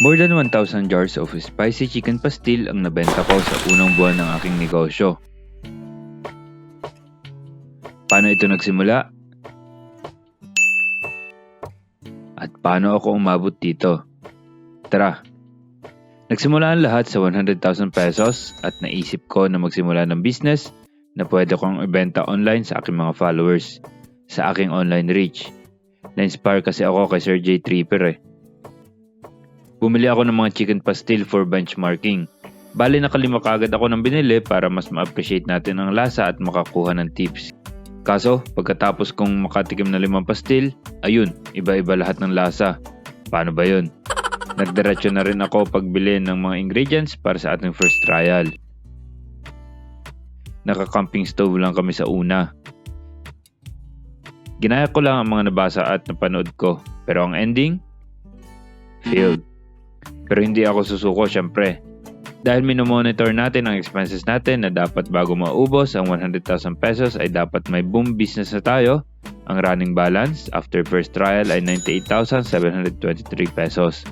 More than 1,000 jars of spicy chicken pastil ang nabenta ko sa unang buwan ng aking negosyo. Paano ito nagsimula? At paano ako umabot dito? Tara! Nagsimula ang lahat sa 100,000 pesos at naisip ko na magsimula ng business na pwede kong ibenta online sa aking mga followers sa aking online reach. Na-inspire kasi ako kay Sir J. Tripper eh. Bumili ako ng mga chicken pastil for benchmarking. Bali nakalima kagad ako ng binili para mas ma-appreciate natin ang lasa at makakuha ng tips. Kaso, pagkatapos kong makatikim na limang pastil, ayun, iba-iba lahat ng lasa. Paano ba yun? Nagdiretso na rin ako pagbili ng mga ingredients para sa ating first trial. Naka-camping stove lang kami sa una. Ginaya ko lang ang mga nabasa at napanood ko. Pero ang ending? Failed. Pero hindi ako susuko syempre. Dahil minomonitor natin ang expenses natin na dapat bago maubos ang 100,000 pesos ay dapat may boom business na tayo. Ang running balance after first trial ay 98,723 pesos.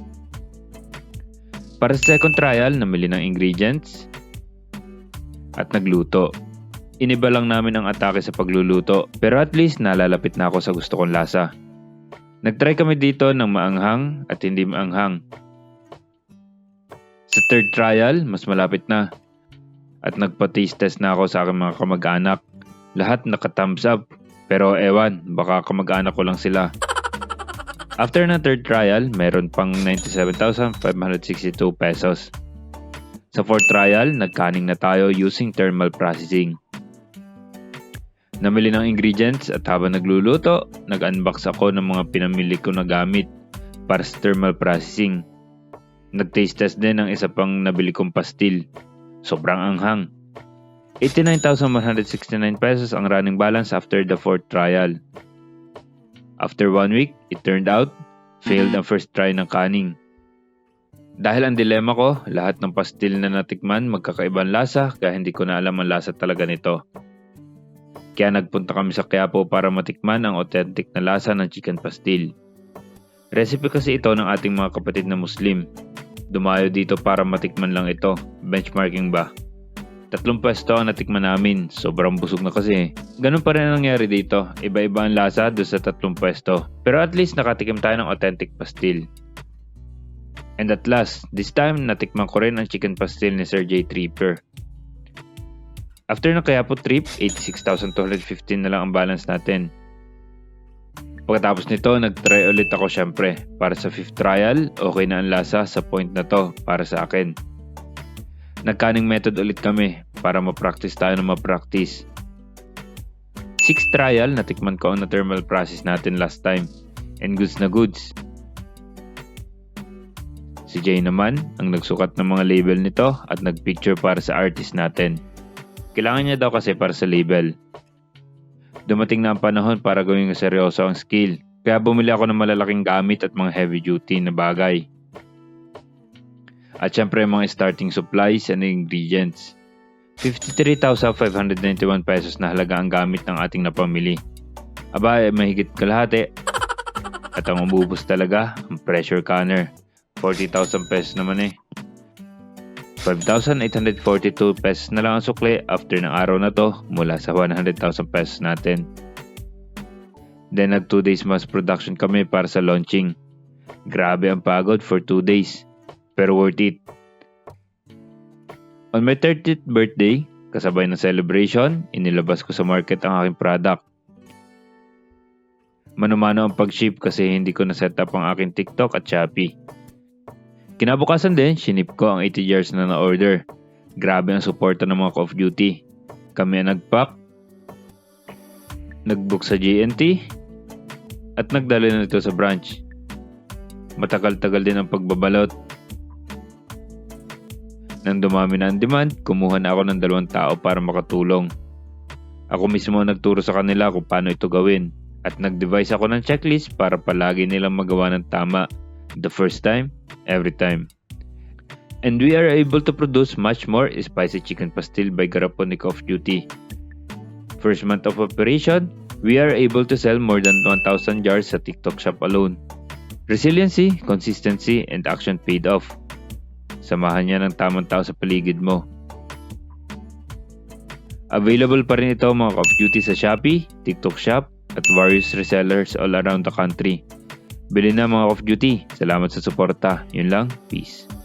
Para sa second trial, namili ng ingredients at nagluto. Iniba lang namin ang atake sa pagluluto pero at least nalalapit na ako sa gusto kong lasa. Nagtry kami dito ng maanghang at hindi maanghang. Sa third trial, mas malapit na. At nagpa-taste test na ako sa aking mga kamag-anak. Lahat naka-thumbs up. Pero ewan, baka kamag-anak ko lang sila. After ng third trial, meron pang 97,562 pesos. Sa fourth trial, nagkaning na tayo using thermal processing. Namili ng ingredients at habang nagluluto, nag-unbox ako ng mga pinamili ko na gamit para sa thermal processing. Nag-taste test din ng isa pang nabili kong pastil. Sobrang anghang. 89,169 pesos ang running balance after the fourth trial. After one week, it turned out, failed ang first try ng kaning. Dahil ang dilema ko, lahat ng pastil na natikman magkakaibang lasa kaya hindi ko na alam ang lasa talaga nito. Kaya nagpunta kami sa Quiapo para matikman ang authentic na lasa ng chicken pastil. Recipe kasi ito ng ating mga kapatid na Muslim. Dumayo dito para matikman lang ito, benchmarking ba? Tatlong pwesto ang natikman namin, sobrang busog na kasi. Ganun pa rin ang nangyari dito, iba-iba ang lasa doon sa tatlong pwesto. Pero at least nakatikim tayo ng authentic pastil. And at last, this time natikman ko rin ang chicken pastil ni Sir J. Tripper. After ng Quiapo trip, 86,215 na lang ang balance natin. Pagkatapos nito, nag-try ulit ako syempre. Para sa fifth trial, okay na ang lasa sa point na to para sa akin. Nagkaning method ulit kami para ma-practice tayo na ma-practice. Sixth trial, natikman ko ang na-thermal process natin last time. And goods na goods. Si Jay naman ang nagsukat ng mga label nito at nagpicture para sa artist natin. Kailangan niya daw kasi para sa label. Dumating na ang panahon para gawing seryoso ang skill. Kaya bumili ako ng malalaking gamit at mga heavy duty na bagay. At syempre mga starting supplies and ingredients. 53,591 pesos na halaga ang gamit ng ating napamili. Aba, eh, mahigit kalahati. At ang umubos talaga, ang pressure canner. 40,000 pesos naman eh. 5,842 pesos na lang ang sukli after ng araw na to mula sa 100,000 pesos natin. Then nag 2 days mass production kami para sa launching. Grabe ang pagod for 2 days. Pero worth it. On my 30th birthday, kasabay ng celebration, inilabas ko sa market ang aking product. Manumano ang pag-ship kasi hindi ko na-set up ang aking TikTok at Shopee. Kinabukasan din, sinip ko ang 80 years na na-order. Grabe ang suporta ng mga Call of Duty. Kami ang nag-pack, nag-book sa GNT, at nagdala na ito sa branch. Matagal-tagal din ang pagbabalot. Nang dumami na ang demand, kumuha na ako ng dalawang tao para makatulong. Ako mismo nagturo sa kanila kung paano ito gawin at nag-devise ako ng checklist para palagi nilang magawa ng tama the first time, every time. And we are able to produce much more spicy chicken pastil by Garaponic Off Duty. First month of operation, we are able to sell more than 1,000 jars sa TikTok shop alone. Resiliency, consistency, and action paid off. Samahan niya ng tamang tao sa paligid mo. Available pa rin ito mga Call of Duty sa Shopee, TikTok Shop, at various resellers all around the country. Bili na mga off-duty. Salamat sa suporta. Yun lang. Peace.